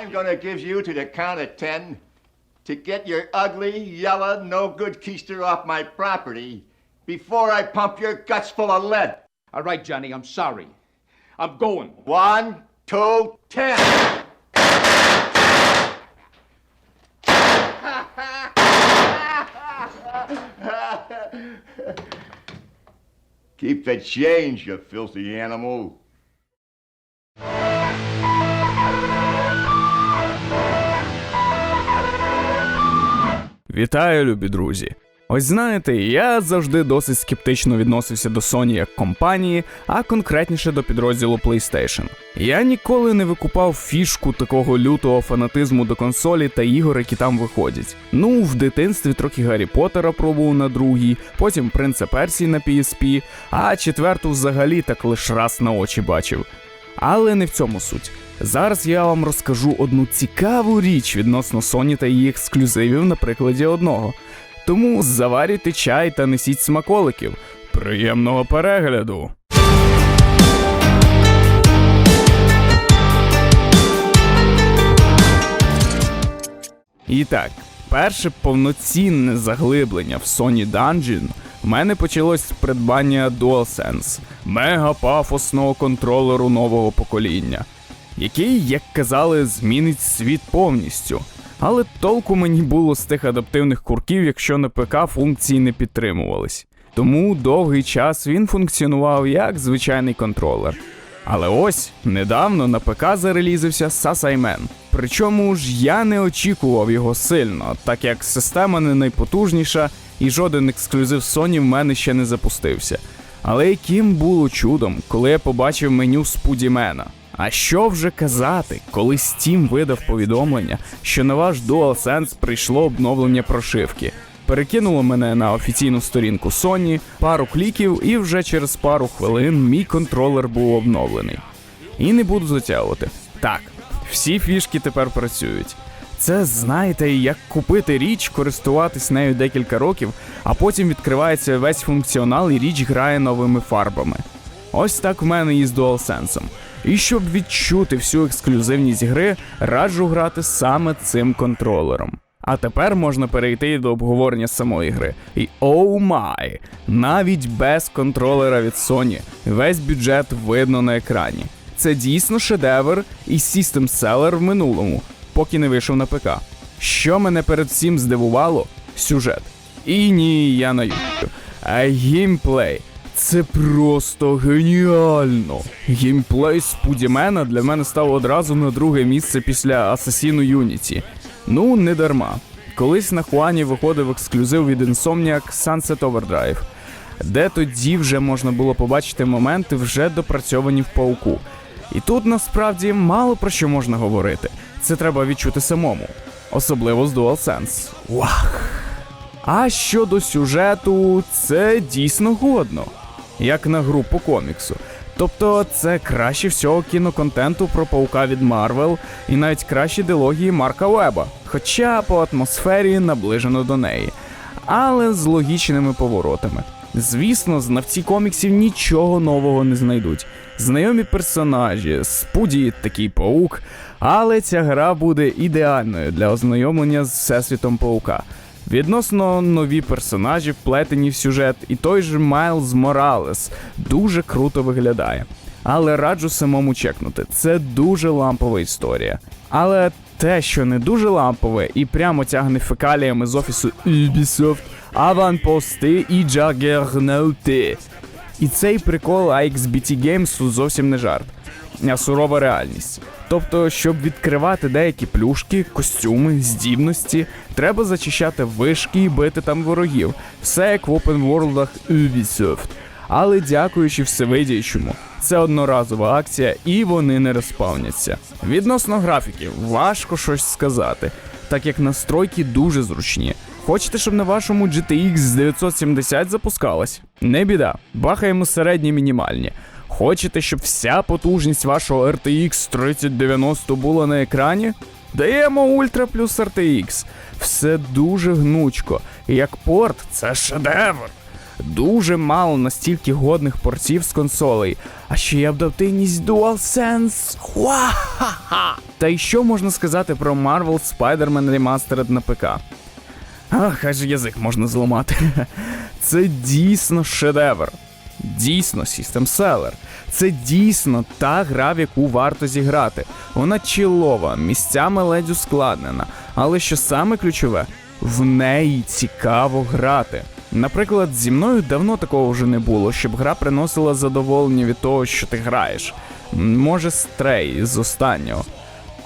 I'm gonna give you to the count of ten to get your ugly, yellow, no good keister off my property before I pump your guts full of lead. All right, Johnny, I'm sorry. I'm going. One, two, ten. Keep the change, you filthy animal. Вітаю, любі друзі! Ось знаєте, я завжди досить скептично відносився до Sony як компанії, а конкретніше до підрозділу PlayStation. Я ніколи не викупав фішку такого лютого фанатизму до консолі та ігор, які там виходять. Ну, в дитинстві трохи Гаррі Поттера пробував на другій, потім Принца Персії на PSP, а четверту взагалі так лиш раз на очі бачив. Але не в цьому суть. Зараз я вам розкажу одну цікаву річ відносно Sony та її ексклюзивів на прикладі одного. Тому заварюйте чай та несіть смаколиків. Приємного перегляду! І так, перше повноцінне заглиблення в Sony Dungeon в мене почалось з придбання DualSense, мега пафосного контролеру нового покоління, який, як казали, змінить світ повністю. Але толку мені було з тих адаптивних курків, якщо на ПК функції не підтримувались. Тому довгий час він функціонував як звичайний контролер. Але ось недавно на ПК зарелізився Сасаймен. Причому ж я не очікував його сильно, так як система не найпотужніша і жоден ексклюзив Sony в мене ще не запустився. Але яким було чудом, коли я побачив меню Спудімена. А що вже казати, коли Steam видав повідомлення, що на ваш DualSense прийшло обновлення прошивки. Перекинуло мене на офіційну сторінку Sony, пару кліків, і вже через пару хвилин мій контролер був обновлений. І не буду затягувати. Так, всі фішки тепер працюють. Це знаєте, як купити річ, користуватись нею декілька років, а потім відкривається весь функціонал і річ грає новими фарбами. Ось так в мене і з DualSense. І щоб відчути всю ексклюзивність гри, раджу грати саме цим контролером. А тепер можна перейти до обговорення самої гри. І оу май! Навіть без контролера від Sony весь бюджет видно на екрані. Це дійсно шедевр і System Seller в минулому, поки не вийшов на ПК. Що мене перед всім здивувало сюжет. І ні, я на а геймплей. Це просто геніально. Геймплей Спудімена для мене став одразу на друге місце після Асасіну Юніті. Ну, не дарма. Колись на Хуані виходив ексклюзив від Insomniac Sunset Overdrive, де тоді вже можна було побачити моменти, вже допрацьовані в пауку. І тут насправді мало про що можна говорити. Це треба відчути самому, особливо з DualSense. Вах! А щодо сюжету, це дійсно годно, як на гру по коміксу. Тобто це краще всього кіноконтенту про паука від Марвел і навіть кращі дилогії Марка Веба, хоча по атмосфері наближено до неї, але з логічними поворотами. Звісно, знавці коміксів нічого нового не знайдуть. Знайомі персонажі, спуді такий паук, але ця гра буде ідеальною для ознайомлення з всесвітом паука. Відносно нові персонажі, вплетені в сюжет, і той же Майлз Моралес дуже круто виглядає. Але раджу самому чекнути, це дуже лампова історія. Але те, що не дуже лампове і прямо тягне фекаліями з офісу Ubisoft, аванпости і джагернаути. І цей прикол AXBT Games зовсім не жарт, а сурова реальність. Тобто, щоб відкривати деякі плюшки, костюми, здібності, треба зачищати вишки і бити там ворогів. Все як в опенворлдах Ubisoft. Але дякуючи всевидяючому, це одноразова акція і вони не розпавняться. Відносно графіків, важко щось сказати, так як настройки дуже зручні. Хочете, щоб на вашому GTX 970 запускалась? Не біда, бахаємо середні мінімальні. Хочете, щоб вся потужність вашого RTX 3090 була на екрані? Даємо Ультра плюс RTX. Все дуже гнучко. Як порт, це шедевр. дуже мало настільки годних портів з консолей, а ще й адаптивність DualSense. Хуа-ха-ха! Та й що можна сказати про Marvel Spider-Man Remastered на ПК? Ах, хай же язик можна зламати. Це дійсно шедевр. Дійсно System Seller. Це дійсно та гра, в яку варто зіграти. Вона чілова, місцями ледь ускладнена. Але що саме ключове, в неї цікаво грати. Наприклад, зі мною давно такого вже не було, щоб гра приносила задоволення від того, що ти граєш. Може, стрей з останнього.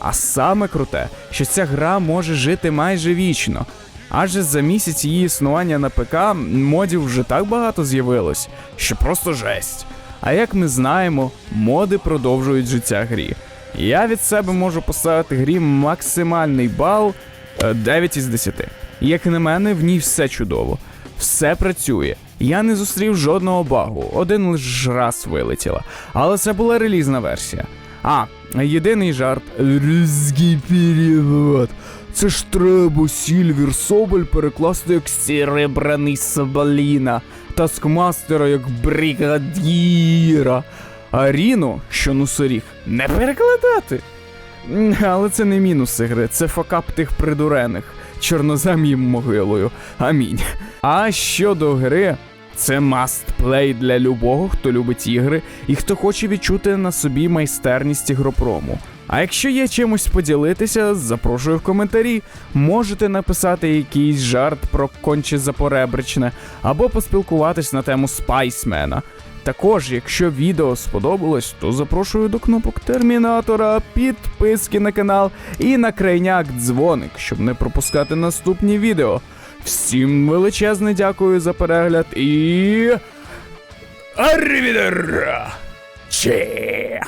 А саме круте, що ця гра може жити майже вічно. Адже за місяць її існування на ПК модів вже так багато з'явилось, що просто жесть. А як ми знаємо, моди продовжують життя грі. Я від себе можу поставити грі максимальний бал е, 9 із 10. Як на мене, в ній все чудово, все працює. Я не зустрів жодного багу, один лише раз вилетіла. Але це була релізна версія. А, єдиний жарт різкий перевод. Це ж треба Сільвір Соболь перекласти як Серебраний Соболіна, Таскмастера як бригадіра, а Ріну, що носоріг, не перекладати. Але це не мінус гри, це факап тих придурених. Чорнозем їм могилою. Амінь. А щодо гри, це play для любого, хто любить ігри і хто хоче відчути на собі майстерність ігропрому. А якщо є чимось поділитися, запрошую в коментарі. Можете написати якийсь жарт про конче запоребричне, або поспілкуватись на тему спайсмена. Також, якщо відео сподобалось, то запрошую до кнопок термінатора, підписки на канал і на крайняк дзвоник, щоб не пропускати наступні відео. Всім величезне дякую за перегляд і. Арвідер! Че!